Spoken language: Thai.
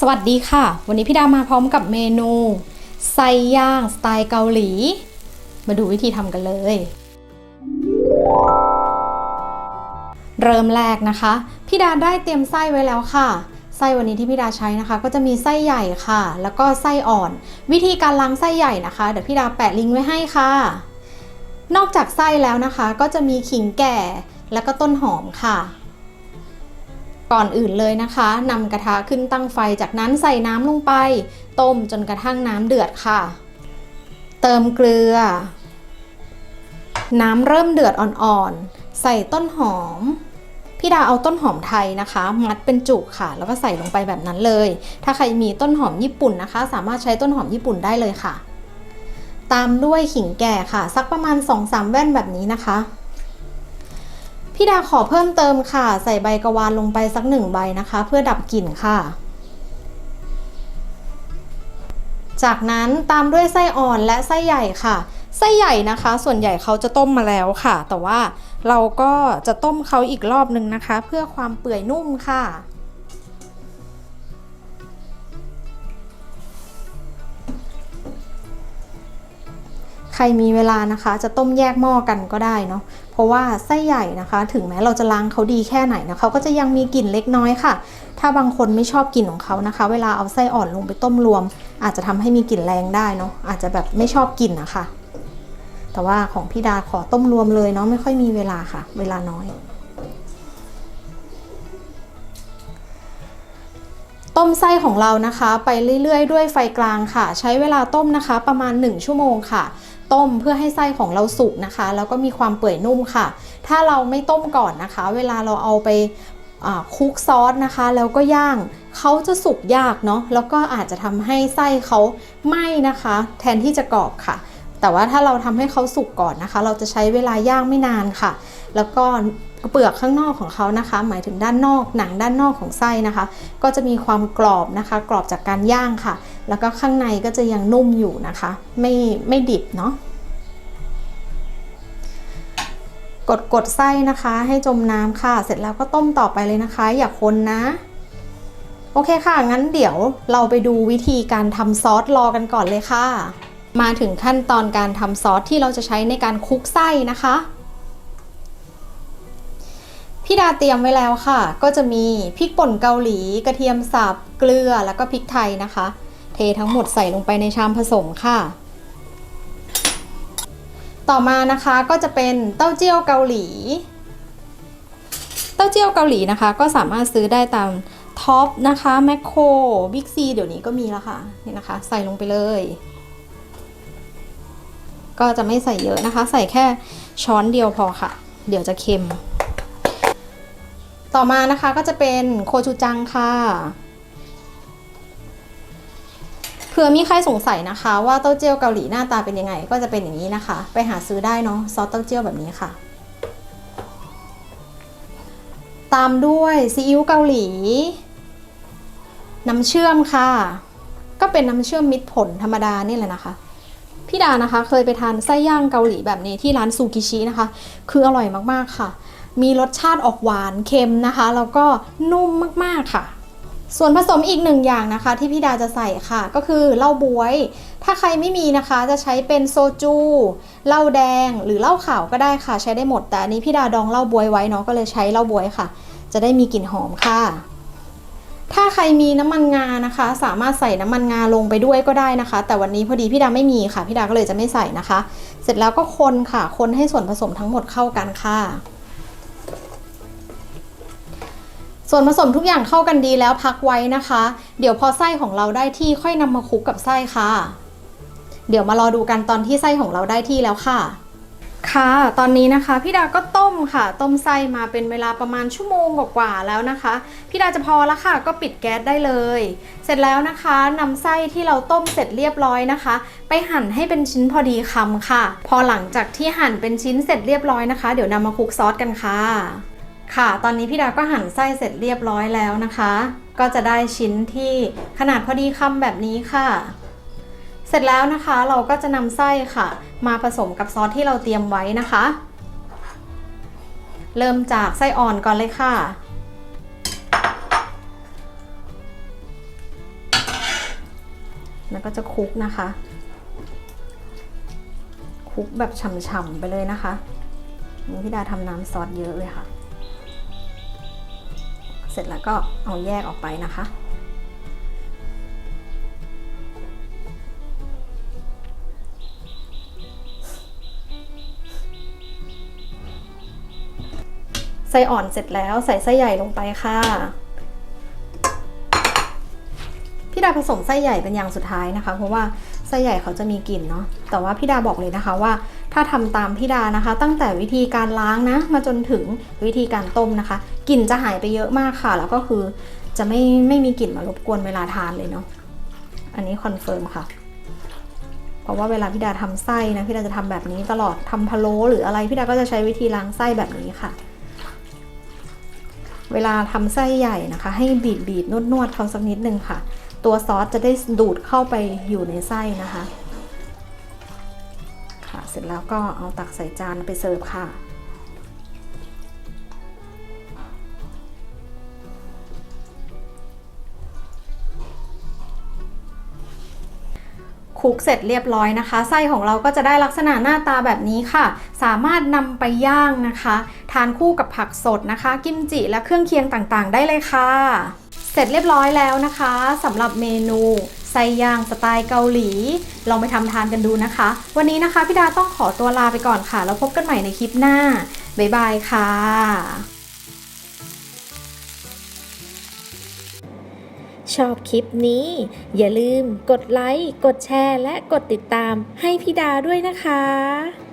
สวัสดีค่ะ วันนี้พี่ดามาพร้อมกับเมนูไส้ย่างสไตล์เกาหลี มาดูวิธีทำกันเลย เริ่มแรกนะคะ พี่ดาได้เตรียมไส้ไว้แล้วค่ะไส้วันนี้ที่พี่ดาใช้นะคะ ก็จะมีไส้ใหญ่ค่ะ แล้วก็ไส้อ่อน วิธีการล้างไส้ใหญ่นะคะเดี๋ยวพี่ดาแปะลิงก์ไว้ให้ค่ะ นอกจากไส้แล้วนะคะ ก็จะมีขิงแก่แล้วก็ต้นหอมค่ะ ก่อนอื่นเลยนะคะนำกระทะขึ้นตั้งไฟจากนั้นใส่น้ำลงไป ต้มจนกระทั่งน้ำเดือดค่ะ เติมเกลือ น้ำเริ่มเดือดอ่อนๆ ใส่ต้นหอม พี่ดาเอาต้นหอมไทยนะคะ มัดเป็นจุกค่ะ แล้วก็ใส่ลงไปแบบนั้นเลย ถ้าใครมีต้นหอมญี่ปุ่นนะคะ สามารถใช้ต้นหอมญี่ปุ่นได้เลยค่ะ ตามด้วยขิงแก่ค่ะ สักประมาณ 2-3 แว่นแบบนี้นะคะ พี่ดาขอเพิ่มเติมค่ะ ใส่ใบกระวานลงไปสักหนึ่งใบนะคะ เพื่อดับกลิ่นค่ะ จากนั้นตามด้วยไส้อ่อนและไส้ใหญ่ค่ะไส้ใหญ่นะคะ ส่วนใหญ่เขาจะต้มมาแล้วค่ะ แต่ว่าเราก็จะต้มเขาอีกรอบนึงนะคะ เพื่อความเปื่อยนุ่มค่ะ ใครมีเวลานะคะ จะต้มแยกหม้อกันก็ได้เนาะเพราะว่าไส้ใหญ่นะคะ ถึงแม้เราจะล้างเขาดีแค่ไหนนะเขาก็จะยังมีกลิ่นเล็กน้อยค่ะ ถ้าบางคนไม่ชอบกลิ่นของเขานะคะ เวลาเอาไส้อ่อนลงไปต้มรวม อาจจะทำให้มีกลิ่นแรงได้เนาะอาจจะแบบไม่ชอบกลิ่นนะคะแต่ว่าของพี่ดาขอต้มรวมเลยเนาะไม่ค่อยมีเวลาค่ะ เวลาน้อย ต้มไส้ของเรานะคะ ไปเรื่อยๆ ด้วยไฟกลางค่ะ ใช้เวลาต้มนะคะ ประมาณ 1 ชั่วโมงค่ะ ต้มเพื่อให้ไส้ของเราสุกนะคะ แล้วก็มีความเปื่อยนุ่มค่ะ ถ้าเราไม่ต้มก่อนนะคะ เวลาเราเอาไปคุกซอสนะคะ แล้วก็ย่างเขาจะสุกยากเนาะแล้วก็อาจจะทำให้ไส้เขาไหม้นะคะ แทนที่จะกรอบค่ะ แต่ว่าถ้าเราทำให้เขาสุกก่อนนะคะ เราจะใช้เวลาย่างไม่นานค่ะ แล้วก็ เปลือกข้างนอกของเขานะคะ หมายถึงด้านนอกหนังด้านนอกของไส้นะคะ ก็จะมีความกรอบนะคะ กรอบจากการย่างค่ะ แล้วก็ข้างในก็จะยังนุ่มอยู่นะคะ ไม่ไม่ดิบเนาะกดกดไส้นะคะ ให้จมน้ำค่ะ เสร็จแล้วก็ต้มต่อไปเลยนะคะ อย่าคนนะโอเคค่ะ งั้นเดี๋ยวเราไปดูวิธีการทำซอสรอกันก่อนเลยค่ะ มาถึงขั้นตอนการทำซอสที่เราจะใช้ในการคลุกไส้นะคะ พี่ดาเตรียมไว้แล้วค่ะ ก็จะมีพริกป่นเกาหลี กระเทียมสับ เกลือ แล้วก็พริกไทยนะคะ เททั้งหมดใส่ลงไปในชามผสมค่ะ ต่อมานะคะก็จะเป็นเต้าเจี้ยวเกาหลี เต้าเจี้ยวเกาหลีนะคะ ก็สามารถซื้อได้ตามท็อปนะคะแมคโครบิ๊กซีเดี๋ยวนี้ก็มีแล้วค่ะนี่นะคะ ใส่ลงไปเลย ก็จะไม่ใส่เยอะนะคะ ใส่แค่ช้อนเดียวพอค่ะ เดี๋ยวจะเค็ม ต่อมานะคะก็จะเป็นโคชูจังค่ะเผื่อมีใครสงสัยนะคะ ว่าเต้าเจี้ยวเกาหลีหน้าตาเป็นยังไง ก็จะเป็นอย่างนี้นะคะ ไปหาซื้อได้เนาะซอสเต้าเจี้ยวแบบนี้ค่ะ ตามด้วยซีอิ๊วเกาหลี น้ำเชื่อมค่ะ ก็เป็นน้ำเชื่อมมิตรผลธรรมดานี่แหละนะคะพี่ดานะคะเคยไปทานไส้ย่างเกาหลีแบบนี้ที่ร้านซูกิชินะคะ คืออร่อยมากๆค่ะ มีรสชาติออกหวานเค็มนะคะ แล้วก็นุ่มมากๆค่ะ ส่วนผสมอีกหนึ่งอย่างนะคะ ที่พี่ดาจะใส่ค่ะ ก็คือเหล้าบวย ถ้าใครไม่มีนะคะจะใช้เป็นโซจูเหล้าแดงหรือเหล้าขาวก็ได้ค่ะ ใช้ได้หมดแต่อันนี้พี่ดาดองเหล้าบวยไว้เนาะก็เลยใช้เหล้าบวยค่ะ จะได้มีกลิ่นหอมค่ะถ้าใครมีน้ำมันงานะคะ สามารถใส่น้ำมันงาลงไปด้วยก็ได้นะคะ แต่วันนี้พอดีพี่ดาไม่มีค่ะ พี่ดาก็เลยจะไม่ใส่นะคะ เสร็จแล้วก็คนค่ะ คนให้ส่วนผสมทั้งหมดเข้ากันค่ะ ส่วนผสมทุกอย่างเข้ากันดีแล้วพักไว้นะคะ เดี๋ยวพอไส้ของเราได้ที่ค่อยนำมาคลุกกับไส้ค่ะ เดี๋ยวมารอดูกันตอนที่ไส้ของเราได้ที่แล้วค่ะ ค่ะ ตอนนี้นะคะพี่ดาก็ต้มค่ะ ต้มไส้มาเป็นเวลาประมาณชั่วโมงกว่าๆแล้วนะคะพี่ดาจะพอแล้วค่ะ ก็ปิดแก๊สได้เลย เสร็จแล้วนะคะนำไส้ที่เราต้มเสร็จเรียบร้อยนะคะ ไปหั่นให้เป็นชิ้นพอดีคำค่ะ พอหลังจากที่หั่นเป็นชิ้นเสร็จเรียบร้อยนะคะ เดี๋ยวนำมาคลุกซอสกันค่ะ ค่ะ ตอนนี้พี่ดาก็หั่นไส้เสร็จเรียบร้อยแล้วนะคะ ก็จะได้ชิ้นที่ขนาดพอดีคำแบบนี้ค่ะ เสร็จแล้วนะคะเราก็จะนำไส้ค่ะ มาผสมกับซอสที่เราเตรียมไว้นะคะ เริ่มจากไส้อ่อนก่อนเลยค่ะแล้วก็จะคลุกนะคะคลุกแบบฉ่ำๆไปเลยนะคะนี่พี่ดาทำน้ำซอสเยอะเลยค่ะ สร็จแล้วก็เอาแยกออกไปนะคะ ใส่อ่อนเสร็จแล้วใส่ไส้ใหญ่ลงไปค่ะ ดาผสมไส้ใหญ่เป็นอย่างสุดท้ายนะคะ เพราะว่าไส้ใหญ่เขาจะมีกลิ่นเนาะแต่ว่าพี่ดาบอกเลยนะคะว่า ถ้าทำตามพี่ดานะคะ ตั้งแต่วิธีการล้างนะมาจนถึงวิธีการต้มนะคะกลิ่นจะหายไปเยอะมากค่ะ แล้วก็คือจะไม่ไม่มีกลิ่นมารบกวนเวลาทานเลยเนาะอันนี้คอนเฟิร์มค่ะ เพราะว่าเวลาพี่ดาทำไส้นะพี่ดาจะทำแบบนี้ตลอดทำพะโล้หรืออะไรพี่ดาก็จะใช้วิธีล้างไส้แบบนี้ค่ะ เวลาทำไส้ใหญ่นะคะ ให้บีบบีบนวดนวดเขาสักนิดนึงค่ะ ตัวซอสจะได้ดูดเข้าไปอยู่ในไส้นะคะ ค่ะเสร็จแล้วก็เอาตักใส่จานไปเสิร์ฟค่ะ ลุกเสร็จเรียบร้อยนะคะ ไส้ของเราก็จะได้ลักษณะหน้าตาแบบนี้ค่ะ สามารถนำไปย่างนะคะ ทานคู่กับผักสดนะคะ กิมจิและเครื่องเคียงต่างๆ ได้เลยค่ะ เสร็จเรียบร้อยแล้วนะคะสำหรับเมนูไส้ย่างสไตล์เกาหลี ลองไปทำทานกันดูนะคะ วันนี้นะคะพี่ดาต้องขอตัวลาไปก่อนค่ะ แล้วพบกันใหม่ในคลิปหน้าบ๊ายบายค่ะ ชอบคลิปนี้ อย่าลืมกดไลค์ กดแชร์ และกดติดตามให้พี่ดาด้วยนะคะ